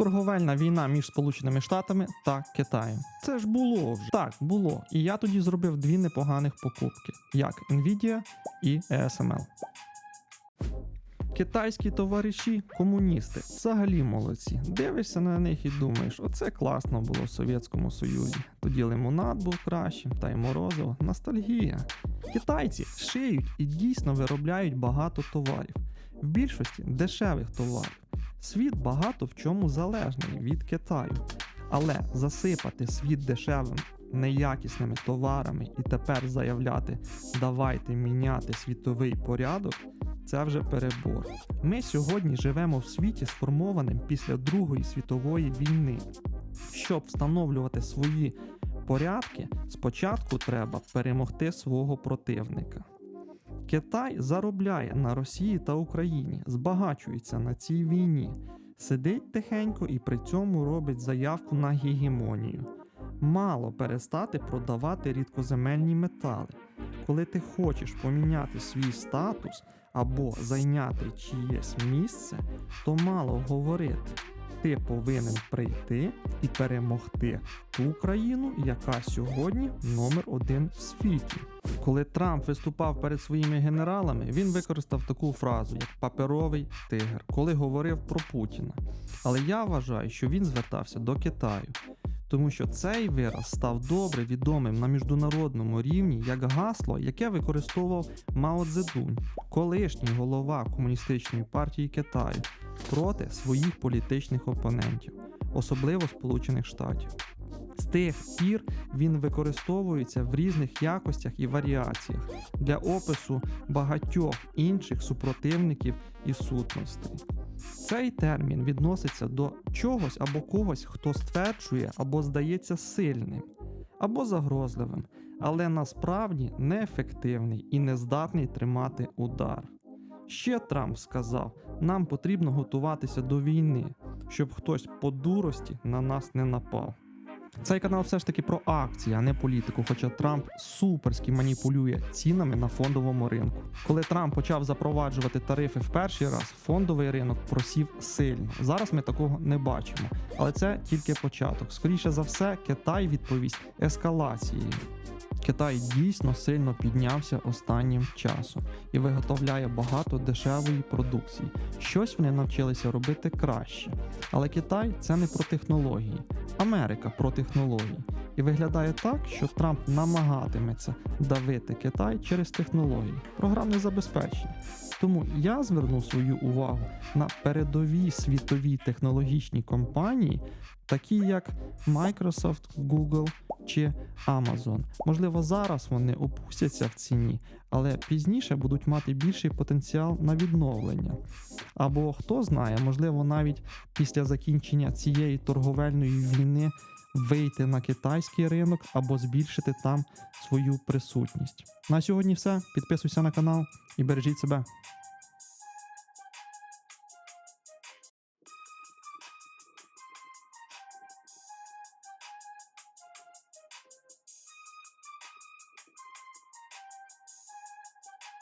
Торговельна війна між Сполученими Штатами та Китаєм. Це ж було вже. Так, було. І я тоді зробив дві непоганих покупки: як Nvidia і ASML. Китайські товариші, комуністи, взагалі молодці. Дивишся на них і думаєш, оце класно було в Совєтському Союзі. Тоді лимонад був кращим, та й морозиво, ностальгія. Китайці шиють і дійсно виробляють багато товарів, в більшості дешевих товарів. Світ багато в чому залежний від Китаю. Але засипати світ дешевим, неякісними товарами і тепер заявляти давайте міняти світовий порядок це вже перебор. Ми сьогодні живемо в світі, сформованим після Другої світової війни. Щоб встановлювати свої порядки, спочатку треба перемогти свого противника. Китай заробляє на Росії та Україні, збагачується на цій війні, сидить тихенько і при цьому робить заявку на гегемонію. Мало перестати продавати рідкоземельні метали. Коли ти хочеш поміняти свій статус або зайняти чиєсь місце, то мало говорити. Ти повинен прийти і перемогти ту країну, яка сьогодні номер один в світі. Коли Трамп виступав перед своїми генералами, він використав таку фразу, як паперовий тигр, коли говорив про Путіна. Але я вважаю, що він звертався до Китаю, тому що цей вираз став добре відомим на міжнародному рівні як гасло, яке використовував Мао Цзедунь, колишній голова комуністичної партії Китаю, проти своїх політичних опонентів, особливо Сполучених Штатів. З тих пір він використовується в різних якостях і варіаціях для опису багатьох інших супротивників і сутностей. Цей термін відноситься до чогось або когось, хто стверджує або здається сильним, або загрозливим, але насправді неефективний і не здатний тримати удар. Ще Трамп сказав: нам потрібно готуватися до війни, щоб хтось по дурості на нас не напав. Цей канал все ж таки про акції, а не політику. Хоча Трамп суперськи маніпулює цінами на фондовому ринку. Коли Трамп почав запроваджувати тарифи в перший раз, фондовий ринок просів сильно. Зараз ми такого не бачимо, але це тільки початок. Скоріше за все, Китай відповість ескалацією. Китай дійсно сильно піднявся останнім часом і виготовляє багато дешевої продукції. Щось вони навчилися робити краще. Але Китай це не про технології, Америка про технології. І виглядає так, що Трамп намагатиметься давити Китай через технології, програмне забезпечення. Тому я звернув свою увагу на передові світові технологічні компанії, такі як Microsoft, Google чи Amazon. Можливо, зараз вони опустяться в ціні, але пізніше будуть мати більший потенціал на відновлення. Або хто знає, можливо, навіть після закінчення цієї торговельної війни вийти на китайський ринок або збільшити там свою присутність. На сьогодні все. Підписуйся на канал і бережіть себе.